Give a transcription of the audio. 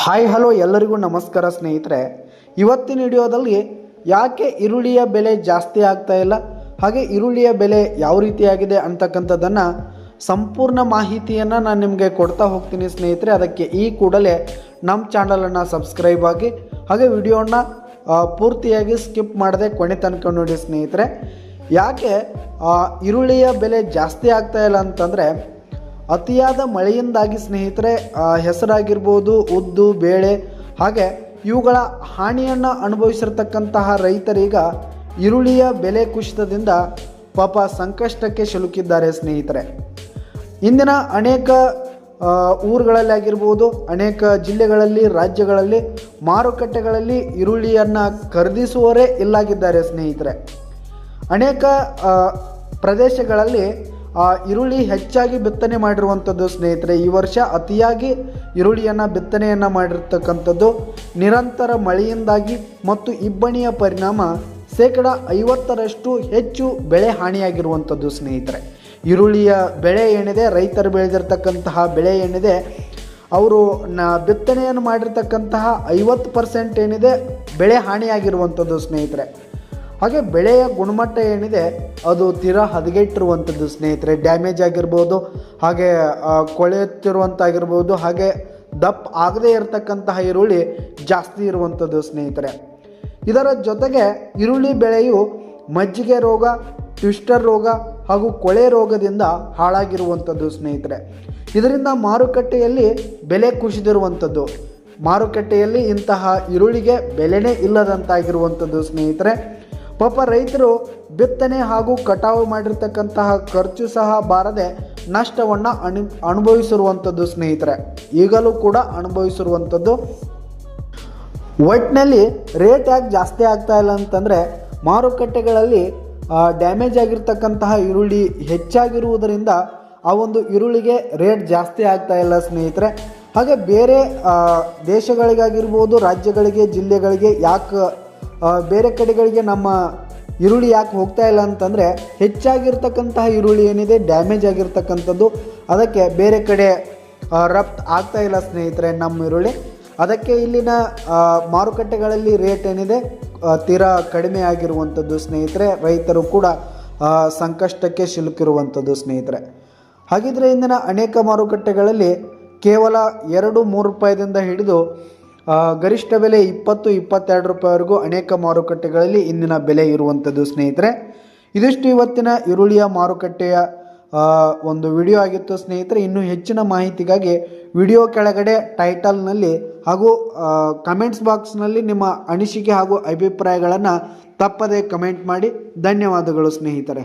Hi hello ಎಲ್ಲರಿಗೂ ನಮಸ್ಕಾರ ಸ್ನೇಹಿತರೆ. ಇವತ್ತಿನ ವಿಡಿಯೋದಲ್ಲಿ ಯಾಕೆ ಈರುಳ್ಳಿಯ ಬೆಲೆ ಜಾಸ್ತಿ ಆಗ್ತಾ ಇಲ್ಲ, ಹಾಗೆ ಈರುಳ್ಳಿಯ ಬೆಲೆ ಯಾವ ರೀತಿಯಾಗಿದೆ ಅಂತಕ್ಕಂಥದ್ದನ್ನು ಸಂಪೂರ್ಣ ಮಾಹಿತಿಯನ್ನು ನಾನು ನಿಮಗೆ ಕೊಡ್ತಾ ಹೋಗ್ತೀನಿ ಸ್ನೇಹಿತರೆ. ಅದಕ್ಕೆ ಈ ಕೂಡಲೇ ನಮ್ಮ ಚಾನಲನ್ನು ಸಬ್ಸ್ಕ್ರೈಬ್ ಆಗಿ, ಹಾಗೆ ವಿಡಿಯೋನ ಪೂರ್ತಿಯಾಗಿ ಸ್ಕಿಪ್ ಮಾಡದೆ ಕೊನೆ ತನಕ ನೋಡಿ ಸ್ನೇಹಿತರೆ. ಯಾಕೆ ಈರುಳ್ಳಿಯ ಬೆಲೆ ಜಾಸ್ತಿ ಆಗ್ತಾ ಇಲ್ಲ ಅಂತಂದರೆ ಅತಿಯಾದ ಮಳೆಯಿಂದಾಗಿ ಸ್ನೇಹಿತರೆ ಹೆಸರಾಗಿರ್ಬೋದು ಉದ್ದು, ಬೇಳೆ, ಹಾಗೆ ಇವುಗಳ ಹಾನಿಯನ್ನು ಅನುಭವಿಸಿರತಕ್ಕಂತಹ ರೈತರೀಗ ಈರುಳ್ಳಿಯ ಬೆಲೆ ಕುಸಿತದಿಂದ ಪಾಪ ಸಂಕಷ್ಟಕ್ಕೆ ಸಿಲುಕಿದ್ದಾರೆ ಸ್ನೇಹಿತರೆ. ಇಂದಿನ ಅನೇಕ ಊರುಗಳಲ್ಲಿ ಆಗಿರ್ಬೋದು, ಅನೇಕ ಜಿಲ್ಲೆಗಳಲ್ಲಿ, ರಾಜ್ಯಗಳಲ್ಲಿ ಮಾರುಕಟ್ಟೆಗಳಲ್ಲಿ ಈರುಳ್ಳಿಯನ್ನು ಖರೀದಿಸುವವರೇ ಇಲ್ಲಾಗಿದ್ದಾರೆ ಸ್ನೇಹಿತರೆ. ಅನೇಕ ಪ್ರದೇಶಗಳಲ್ಲಿ ಈರುಳ್ಳಿ ಹೆಚ್ಚಾಗಿ ಬಿತ್ತನೆ ಮಾಡಿರುವಂಥದ್ದು ಸ್ನೇಹಿತರೆ, ಈ ವರ್ಷ ಅತಿಯಾಗಿ ಈರುಳ್ಳಿಯನ್ನು ಬಿತ್ತನೆಯನ್ನು ಮಾಡಿರ್ತಕ್ಕಂಥದ್ದು ನಿರಂತರ ಮಳೆಯಿಂದಾಗಿ ಮತ್ತು ಇಬ್ಬಣಿಯ ಪರಿಣಾಮ ಶೇಕಡ ಐವತ್ತರಷ್ಟು ಹೆಚ್ಚು ಬೆಳೆ ಹಾನಿಯಾಗಿರುವಂಥದ್ದು ಸ್ನೇಹಿತರೆ. ಈರುಳ್ಳಿಯ ಬೆಳೆ ಏನಿದೆ, ರೈತರು ಬೆಳೆದಿರ್ತಕ್ಕಂತಹ ಬೆಳೆ ಏನಿದೆ, ಅವರು ನ ಬಿತ್ತನೆಯನ್ನು ಮಾಡಿರ್ತಕ್ಕಂತಹ ಐವತ್ತು ಪರ್ಸೆಂಟ್ ಏನಿದೆ, ಬೆಳೆ ಹಾನಿಯಾಗಿರುವಂಥದ್ದು ಸ್ನೇಹಿತರೆ. ಹಾಗೆ ಬೆಳೆಯ ಗುಣಮಟ್ಟ ಏನಿದೆ, ಅದು ತೀರಾ ಹದಗೆಟ್ಟಿರುವಂಥದ್ದು ಸ್ನೇಹಿತರೆ. ಡ್ಯಾಮೇಜ್ ಆಗಿರ್ಬೋದು, ಹಾಗೆ ಕೊಳೆಯುತ್ತಿರುವಂತಾಗಿರ್ಬೋದು, ಹಾಗೆ ದಪ್ಪ ಆಗದೇ ಇರತಕ್ಕಂತಹ ಈರುಳ್ಳಿ ಜಾಸ್ತಿ ಇರುವಂಥದ್ದು ಸ್ನೇಹಿತರೆ. ಇದರ ಜೊತೆಗೆ ಈರುಳ್ಳಿ ಬೆಳೆಯು ಮಜ್ಜಿಗೆ ರೋಗ, ಟ್ವಿಸ್ಟರ್ ರೋಗ ಹಾಗೂ ಕೊಳೆ ರೋಗದಿಂದ ಹಾಳಾಗಿರುವಂಥದ್ದು ಸ್ನೇಹಿತರೆ. ಇದರಿಂದ ಮಾರುಕಟ್ಟೆಯಲ್ಲಿ ಬೆಲೆ ಕುಸಿದಿರುವಂಥದ್ದು. ಮಾರುಕಟ್ಟೆಯಲ್ಲಿ ಇಂತಹ ಈರುಳ್ಳಿಗೆ ಬೆಲೆನೇ ಇಲ್ಲದಂತಾಗಿರುವಂಥದ್ದು ಸ್ನೇಹಿತರೆ. ಪಾಪ ರೈತರು ಬಿತ್ತನೆ ಹಾಗೂ ಕಟಾವು ಮಾಡಿರ್ತಕ್ಕಂತಹ ಖರ್ಚು ಸಹ ಬಾರದೆ ನಷ್ಟವನ್ನು ಅನು ಅನುಭವಿಸಿರುವಂಥದ್ದು ಸ್ನೇಹಿತರೆ. ಈಗಲೂ ಕೂಡ ಅನುಭವಿಸಿರುವಂಥದ್ದು ಒಟ್ಟಿನಲ್ಲಿ ರೇಟ್ ಯಾಕೆ ಜಾಸ್ತಿ ಆಗ್ತಾ ಇಲ್ಲ ಅಂತಂದರೆ ಮಾರುಕಟ್ಟೆಗಳಲ್ಲಿ ಡ್ಯಾಮೇಜ್ ಆಗಿರ್ತಕ್ಕಂತಹ ಈರುಳ್ಳಿ ಹೆಚ್ಚಾಗಿರುವುದರಿಂದ ಆ ಒಂದು ಈರುಳ್ಳಿಗೆ ರೇಟ್ ಜಾಸ್ತಿ ಆಗ್ತಾ ಇಲ್ಲ ಸ್ನೇಹಿತರೆ. ಹಾಗೆ ಬೇರೆ ದೇಶಗಳಿಗಾಗಿರ್ಬೋದು, ರಾಜ್ಯಗಳಿಗೆ, ಜಿಲ್ಲೆಗಳಿಗೆ ಯಾಕೆ ಬೇರೆ ಕಡೆಗಳಿಗೆ ನಮ್ಮ ಈರುಳ್ಳಿ ಯಾಕೆ ಹೋಗ್ತಾ ಇಲ್ಲ ಅಂತಂದರೆ ಹೆಚ್ಚಾಗಿರ್ತಕ್ಕಂತಹ ಈರುಳ್ಳಿ ಏನಿದೆ ಡ್ಯಾಮೇಜ್ ಆಗಿರ್ತಕ್ಕಂಥದ್ದು. ಅದಕ್ಕೆ ಬೇರೆ ಕಡೆ ರಫ್ತು ಆಗ್ತಾ ಇಲ್ಲ ಸ್ನೇಹಿತರೆ ನಮ್ಮ ಈರುಳ್ಳಿ. ಅದಕ್ಕೆ ಇಲ್ಲಿನ ಮಾರುಕಟ್ಟೆಗಳಲ್ಲಿ ರೇಟ್ ಏನಿದೆ ತೀರಾ ಕಡಿಮೆ ಆಗಿರುವಂಥದ್ದು ಸ್ನೇಹಿತರೆ. ರೈತರು ಕೂಡ ಸಂಕಷ್ಟಕ್ಕೆ ಸಿಲುಕಿರುವಂಥದ್ದು ಸ್ನೇಹಿತರೆ. ಹಾಗಿದ್ರೆ ಇಂದಿನ ಅನೇಕ ಮಾರುಕಟ್ಟೆಗಳಲ್ಲಿ ಕೇವಲ ಎರಡು, ಮೂರು ರೂಪಾಯಿದಿಂದ ಹಿಡಿದು ಗರಿಷ್ಠ ಬೆಲೆ ಇಪ್ಪತ್ತು, ಇಪ್ಪತ್ತೆರಡು ರೂಪಾಯಿವರೆಗೂ ಅನೇಕ ಮಾರುಕಟ್ಟೆಗಳಲ್ಲಿ ಇಂದಿನ ಬೆಲೆ ಇರುವಂಥದ್ದು ಸ್ನೇಹಿತರೆ. ಇದಿಷ್ಟು ಇವತ್ತಿನ ಈರುಳ್ಳಿಯ ಮಾರುಕಟ್ಟೆಯ ಒಂದು ವಿಡಿಯೋ ಆಗಿತ್ತು ಸ್ನೇಹಿತರೆ. ಇನ್ನೂ ಹೆಚ್ಚಿನ ಮಾಹಿತಿಗಾಗಿ ವಿಡಿಯೋ ಕೆಳಗಡೆ ಟೈಟಲ್ನಲ್ಲಿ ಹಾಗೂ ಕಮೆಂಟ್ಸ್ ಬಾಕ್ಸ್ನಲ್ಲಿ ನಿಮ್ಮ ಅನಿಸಿಕೆ ಹಾಗೂ ಅಭಿಪ್ರಾಯಗಳನ್ನು ತಪ್ಪದೇ ಕಮೆಂಟ್ ಮಾಡಿ. ಧನ್ಯವಾದಗಳು ಸ್ನೇಹಿತರೆ.